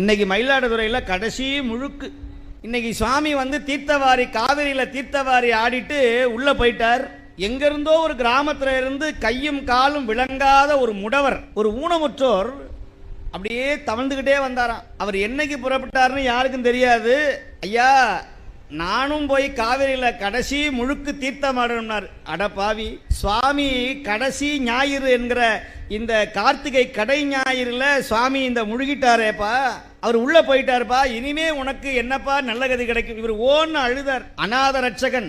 இன்னைக்கு மயிலாடுதுறையில் கடைசி முழுக்கு. இன்னைக்கு சுவாமி வந்து தீர்த்தவாரி காவிரியில் தீர்த்தவாரி ஆடிட்டு உள்ளே போயிட்டார். எங்கிருந்தோ ஒரு கிராமத்தில் இருந்து கையும் காலும் விளங்காத ஒரு முடவர் ஒரு ஊனமுற்றோர் அப்படியே தவழ்ந்துக்கிட்டே வந்தாராம். அவர் என்னைக்கு புறப்பட்டார்னு யாருக்கும் தெரியாது. ஐயா நானும் போய் காவிரியில் கடைசி முழுக்கு தீர்த்தமாடணும்னார் அட பாவி சுவாமி கடைசி ஞாயிறு என்கிற இந்த கார்த்திகை கடை ஞாயிறில் சுவாமி இந்த முழுகிட்டாரேப்பா அவர் உள்ள போயிட்டாருப்பா இனிமே உனக்கு என்னப்பா நல்ல கதி கிடைக்கும்? இவர் ஓன்னு அழுதார். அநாத ரட்சகன்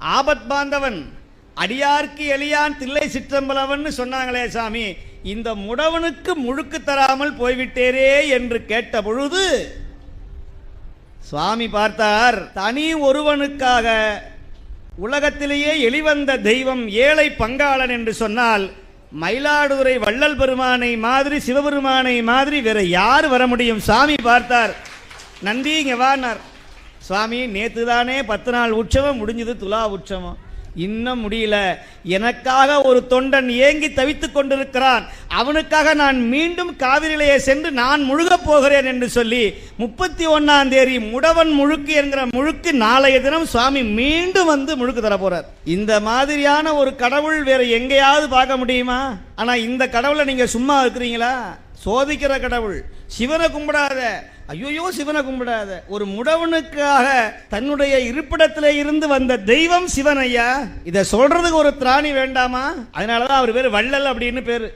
ஆபத் பாந்தவன் அடியார்க்கு எளியான் தில்லை சிற்றம்பலவன் சொன்னாங்களே சாமி இந்த முடவனுக்கு முழுக்கு தராமல் போய்விட்டேரே என்று கேட்ட பொழுது சுவாமி பார்த்தார் தனி ஒருவனுக்காக உலகத்திலேயே எளிவந்த தெய்வம் ஏழை பங்காளன் என்று சொன்னால் மயிலாடுதுறை வள்ளல் பெருமானை மாதிரி சிவபெருமானை மாதிரி வேற யார் வர முடியும்? சாமி பார்த்தார். நந்தி இங்கே வானார். சுவாமி நேற்று தானே பத்து நாள் உற்சவம் முடிஞ்சது துலா உற்சவம். இன்னும் முடியல. எனக்காக ஒரு தொண்டன் ஏங்கி தவித்துக் கொண்டிருக்கிறான். அவனுக்காக நான் மீண்டும் காவிரிலேயே சென்று நான் முழுகப் போகிறேன் என்று சொல்லி முப்பத்தி ஒன்னாம் தேதி முடவன் முழுக்கு என்கிற முழுக்கு நாளைய தினம் சுவாமி மீண்டும் வந்து முழுக்கு தர போறார். இந்த மாதிரியான ஒரு கடவுள் வேற எங்கேயாவது பார்க்க முடியுமா? ஆனா இந்த கடவுளை நீங்க சும்மா இருக்கிறீங்களா? சோதிக்கிற கடவுள். சிவனை கும்பிடாத. ஐயோயோ சிவனை கும்பிடாத. ஒரு முடவனுக்காக தன்னுடைய இருப்பிடத்திலே இருந்து வந்த தெய்வம் சிவன் ஐயா. இதை சொல்றதுக்கு ஒரு திராணி வேண்டாமா? அதனாலதான் அவர் பேர் வள்ளல் அப்படின்னு பேரு.